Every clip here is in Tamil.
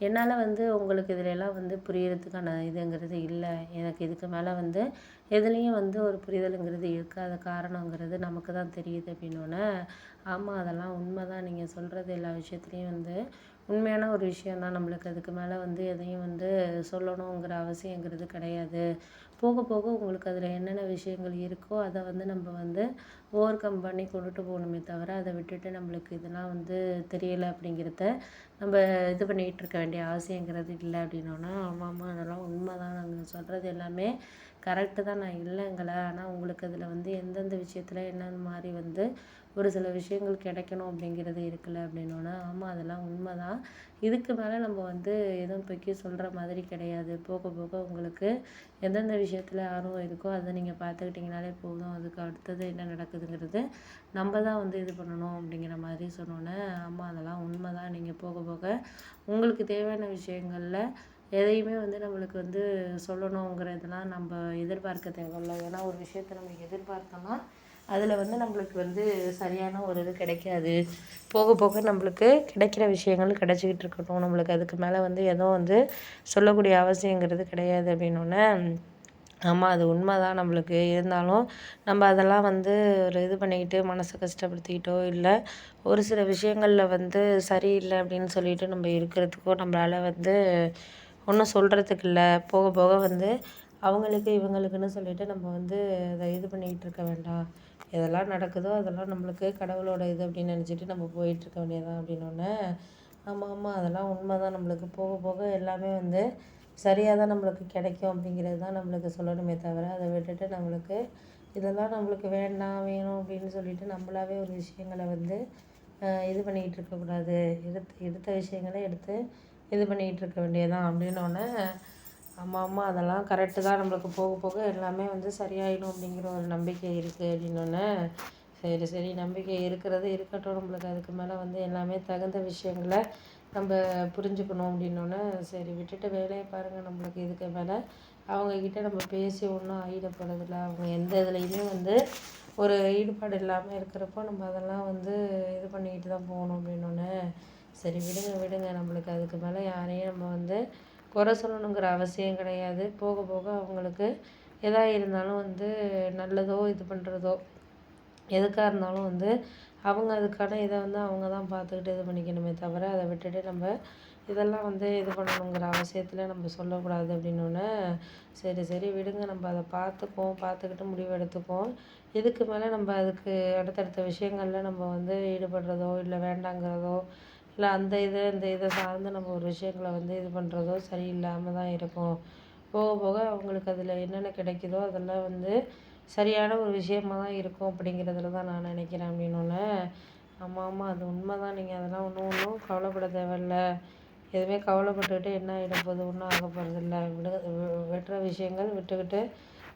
என்னால் வந்து உங்களுக்கு இதிலெல்லாம் வந்து புரியறதுக்கான இதுங்கிறது இல்லை. எனக்கு இதுக்கு மேலே வந்து எதுலேயும் வந்து ஒரு புரிதலுங்கிறது இருக்காத காரணங்கிறது நமக்கு தான் தெரியுது அப்படின்னோடனே ஆமாம் அதெல்லாம் உண்மை தான் நீங்கள் சொல்கிறது எல்லா விஷயத்துலேயும் வந்து உண்மையான ஒரு விஷயம் தான் நம்மளுக்கு அதுக்கு மேலே வந்து எதையும் வந்து சொல்லணுங்கிற அவசியங்கிறது கிடையாது. போக போக உங்களுக்கு அதில் என்னென்ன விஷயங்கள் இருக்கோ அதை வந்து நம்ம வந்து ஓவர் கம் பண்ணி கொண்டுட்டு போகணுமே தவிர அதை விட்டுட்டு நம்மளுக்கு இதெல்லாம் வந்து தெரியலை அப்படிங்கிறத நம்ம இது பண்ணிகிட்டு இருக்க வேண்டிய அவசியங்கிறது இல்லை அப்படின்னோன்னா ஆமாம் ஆமாம் அதெல்லாம் உண்மை தான் நீங்கள் சொல்கிறது எல்லாமே கரெக்டு தான். நான் இல்லைங்களே. ஆனால் உங்களுக்கு அதில் வந்து எந்தெந்த விஷயத்தில் என்னென்ன மாதிரி வந்து ஒரு சில விஷயங்கள் கிடைக்கணும் அப்படிங்கிறது இருக்குல்ல அப்படின்னோன்னா ஆமாம் அதெல்லாம் உண்மை தான் இதுக்கு மேலே நம்ம வந்து எதுவும் பொய்க்கி சொல்கிற மாதிரி கிடையாது. போக போக உங்களுக்கு எந்தெந்த விஷயத்தில் ஆர்வம் இருக்கோ அதை நீங்கள் பார்த்துக்கிட்டிங்கனாலே போதும். அதுக்கு அடுத்தது என்ன நடக்குதுங்கிறது நம்ம தான் வந்து இது பண்ணணும் அப்படிங்கிற மாதிரி சொன்னோன்னே ஆமாம் அதெல்லாம் உண்மை தான் நீங்கள் போக போக உங்களுக்கு தேவையான விஷயங்களில் எதையுமே வந்து நம்மளுக்கு வந்து சொல்லணுங்கிறதெல்லாம் நம்ம எதிர்பார்க்க தேவையில்ல. ஏன்னா ஒரு விஷயத்த நம்ம எதிர்பார்த்தோம்னா அதில் வந்து நம்மளுக்கு வந்து சரியான ஒரு இது கிடைக்காது. போக போக நம்மளுக்கு கிடைக்கிற விஷயங்கள் கிடச்சிக்கிட்டு இருக்கட்டும். நம்மளுக்கு அதுக்கு மேலே வந்து எதுவும் வந்து சொல்லக்கூடிய அவசியங்கிறது கிடையாது அப்படின்னோடனே ஆமாம் அது உண்மை தான் நம்மளுக்கு இருந்தாலும் நம்ம அதெல்லாம் வந்து ஒரு இது பண்ணிக்கிட்டு மனசை கஷ்டப்படுத்திக்கிட்டோ இல்லை ஒரு சில விஷயங்களில் வந்து சரியில்லை அப்படின்னு சொல்லிட்டு நம்ம இருக்கிறதுக்கோ நம்மளால் வந்து ஒன்றும் சொல்கிறதுக்கு இல்லை. போக போக வந்து அவங்களுக்கு இவங்களுக்குன்னு சொல்லிட்டு நம்ம வந்து அதை இது பண்ணிக்கிட்டு இருக்க வேண்டாம். எதெல்லாம் நடக்குதோ அதெல்லாம் நம்மளுக்கு கடவுளோட இது அப்படின்னு நினச்சிட்டு நம்ம போயிட்டுருக்க வேண்டியதான் அப்படின்னோடனே ஆமாம் ஆமாம் அதெல்லாம் உண்மை தான் நம்மளுக்கு போக போக எல்லாமே வந்து சரியாக தான் நம்மளுக்கு கிடைக்கும் அப்படிங்கிறது தான் நம்மளுக்கு சொல்லணுமே தவிர அதை விட்டுட்டு நம்மளுக்கு இதெல்லாம் நம்மளுக்கு வேண்டாம் வேணும் அப்படின்னு சொல்லிட்டு நம்மளாவே ஒரு விஷயங்களை வந்து இது பண்ணிக்கிட்டு இருக்கக்கூடாது. எடுத்து எடுத்த விஷயங்களை எடுத்து இது பண்ணிகிட்டு இருக்க வேண்டியதான் அப்படின்னோடனே ஆமாம் அம்மா அதெல்லாம் கரெக்டு தான். நம்மளுக்கு போக போக எல்லாமே வந்து சரியாயிடும் அப்படிங்கிற ஒரு நம்பிக்கை இருக்குது அப்படின்னோடனே சரி சரி நம்பிக்கை இருக்கிறது இருக்கட்டும். நம்மளுக்கு அதுக்கு மேலே வந்து எல்லாமே தகுந்த விஷயங்களை நம்ம புரிஞ்சுக்கணும் அப்படின்னோடனே சரி விட்டுட்டு வேலையை பாருங்கள் நம்மளுக்கு இதுக்கு மேலே அவங்கக்கிட்ட நம்ம பேசி ஒன்றும் ஆகிடப்படுறதில்ல அவங்க எந்த இதுலேயுமே வந்து ஒரு ஈடுபாடு இல்லாமல் இருக்கிறப்போ நம்ம அதெல்லாம் வந்து இது பண்ணிக்கிட்டு தான் போகணும் அப்படின்னோடனே சரி விடுங்க விடுங்க. நம்மளுக்கு அதுக்கு மேலே யாரையும் நம்ம வந்து குறை சொல்லணுங்கிற அவசியம் கிடையாது. போக போக அவங்களுக்கு எதாக இருந்தாலும் வந்து நல்லதோ இது பண்ணுறதோ எதுக்காக இருந்தாலும் வந்து அவங்க அதுக்கான இதை வந்து அவங்க தான் பார்த்துக்கிட்டு இது பண்ணிக்கணுமே தவிர அதை விட்டுட்டு நம்ம இதெல்லாம் வந்து இது பண்ணணுங்கிற அவசியத்தில் நம்ம சொல்லக்கூடாது அப்படின்னோடனே சரி சரி விடுங்க. நம்ம அதை பார்த்துப்போம் பார்த்துக்கிட்டு முடிவு எடுத்துப்போம். இதுக்கு மேலே நம்ம அதுக்கு அடுத்தடுத்த விஷயங்களில் நம்ம வந்து ஈடுபடுறதோ இல்லை வேண்டாங்கிறதோ இல்லை அந்த இதை இந்த இதை சார்ந்து நம்ம ஒரு விஷயங்களை வந்து இது பண்ணுறதோ சரியில்லாமல் தான் இருக்கும். போக போக அவங்களுக்கு அதில் என்னென்ன கிடைக்குதோ அதெல்லாம் வந்து சரியான ஒரு விஷயமாக தான் இருக்கும் அப்படிங்கிறதுல தான் நான் நினைக்கிறேன் அப்படின்னோடனே ஆமாம் ஆமாம் அது உண்மை தான் நீங்கள் அதெல்லாம் ஒன்றும் ஒன்றும் கவலைப்பட தேவையில்ல. எதுவுமே கவலைப்பட்டுக்கிட்டு என்ன ஆகிட போகுது ஒன்றும் ஆக போகிறதில்ல விடு வெட்டுற விஷயங்கள் விட்டுக்கிட்டு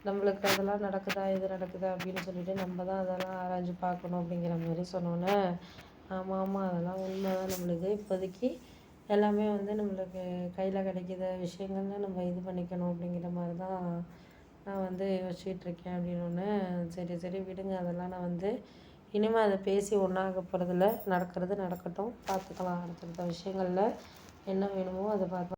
நம்மளுக்கு அதெல்லாம் நடக்குதா இது நடக்குதா அப்படின்னு சொல்லிட்டு நம்ம தான் அதெல்லாம் ஆராய்ஞ்சு பார்க்கணும் அப்படிங்கிற மாதிரி சொன்னோன்னே ஆமாம் ஆமாம் அதெல்லாம் உண்மை தான் நம்மளுக்கு. இப்போதைக்கு எல்லாமே வந்து நம்மளுக்கு கையில் கிடைக்கிற விஷயங்கள்னு நம்ம இது பண்ணிக்கணும் அப்படிங்கிற மாதிரி தான் நான் வந்து யோசிச்சிட்ருக்கேன் அப்படின்னோடனே சரி சரி விடுங்க. அதெல்லாம் நான் வந்து இனிமேல் அதை பேசி ஒன்றாக போகிறதில்ல நடக்கிறது நடக்கட்டும். பார்த்துக்கலாம் அடுத்தடுத்த விஷயங்களில் என்ன வேணுமோ அதை பார்த்து